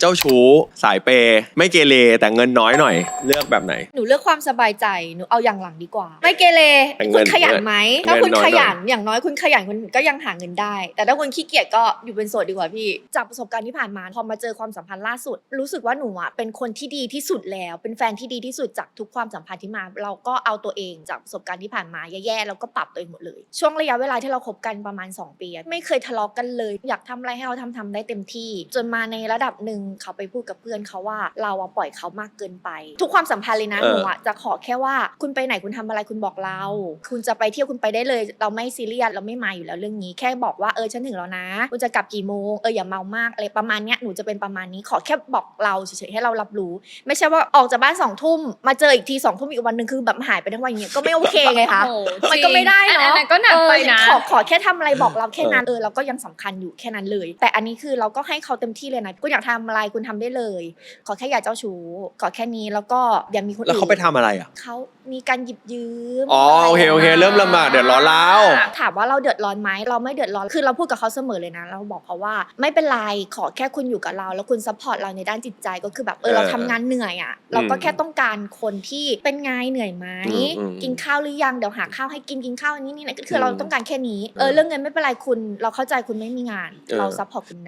เจ้าชู้สายเปย์ไม่เกเรแต่เงินน้อยหน่อย เลือกแบบไหน หนูเลือกความสบายใจ หนูเอาอย่างหลังดีกว่า ไม่เกเรแต่เงิคุนณขยันไหมเงินถ้าคุณน้อย ขยันอย่างน้อยคุณขยันคุณก็ยังหาเงินได้ แต่ถ้าคุณขี้เกียจก็อยู่เป็นโสดดีกว่าพี่ จากประสบการณ์ที่ผ่านมาพอมาเจอความสัมพันธ์ล่าสุด รู้สึกว่าหนูอะเป็นคนที่ดีที่สุดแล้ว เป็นแฟนที่ดีที่สุดจากทุกความสัมพันธ์ที่มา เราก็เอาตัวเองจากประสบการณ์ที่ผ่านมาแย่ๆแล้วก็ปรับตัวเองหมดเลย ช่วงระยะเวลาที่เราคบกันประมาณ 2 ปีอะไม่เคยทะเลาะกันเลย อยากทำอะไรให้เราทำทำได้เต็มที่ จนมาในระดับหนึ่งเขาไปพูดกับเพื่อนเขาว่าเราอะปล่อยเขามากเกินไป ทุกความสัมพันธ์เลยนะเออหนูอะจะขอแค่ว่าคุณไปไหนคุณทำอะไรคุณบอกเรา คุณจะไปเที่ยวคุณไปได้เลย เราไม่ซีเรียสเราไม่มาอยู่แล้วเรื่องนี้ แค่บอกว่าเออฉันถึงแล้วนะคุณจะกลับกี่โมงเอออย่าเมามากอะไรประมาณเนี้ยหนูจะเป็นประมาณนี้ขอแค่บอกเราเฉยๆให้เรารับรู้ ไม่ใช่ว่าออกจากบ้านสองทุ่มมาเจออีกทีสองทุ่มอีกวันหนึ่งคือแบบหายไปทั้งวันอย่างเงี้ยก็ไม่โอเคไงคะโอ้โหมันก็ไม่ได้จริงเนาะอันนั้นก็หนักไปนะเออขอขอแค่ทำอะไรบอกเราแค่นั้นเออเราก็ยังสำคัญอยู่แค่นั้นเลย แต่อันนี้คือเราก็ให้เขาเต็มที่เลยนะคุณอยากทำอะไรคุณทำได้เลย ขอแค่อย่าเจ้าชู้ขอแค่นี้แล้วก็อย่ามีคนอื่นแล้วเขาไปทำอะไรอะเขามีการหยิบยืมอ๋อโอเคโอเค เริ่มลำบากเดือดร้อนแล้วถามว่าเราเดือดร้อนไหมเราไม่เดือดร้อนคือเราพูดกับเขาเสมอเลยนะ เราบอกเขาว่าไม่เป็นไรขอแค่คุณอยู่กับเรา แล้วคุณซัพพอร์ตเราในด้านจิตใจก็คือแบบเออเออเราทำงานเหนื่อยอะเราก็แค่ต้องการคนที่เป็นไงเหนื่อยไหมอืมอืมกินข้าวหรือยังเดี๋ยวหาข้าวให้กินกินข้าวอันนี้นี่นะก็คืออมเราต้องการแค่นี้เออเรื่องเงินไม่เป็นไรคุณ เราเข้าใจคุณไม่มีงานเออเราซัพพอร์ตคุณนะ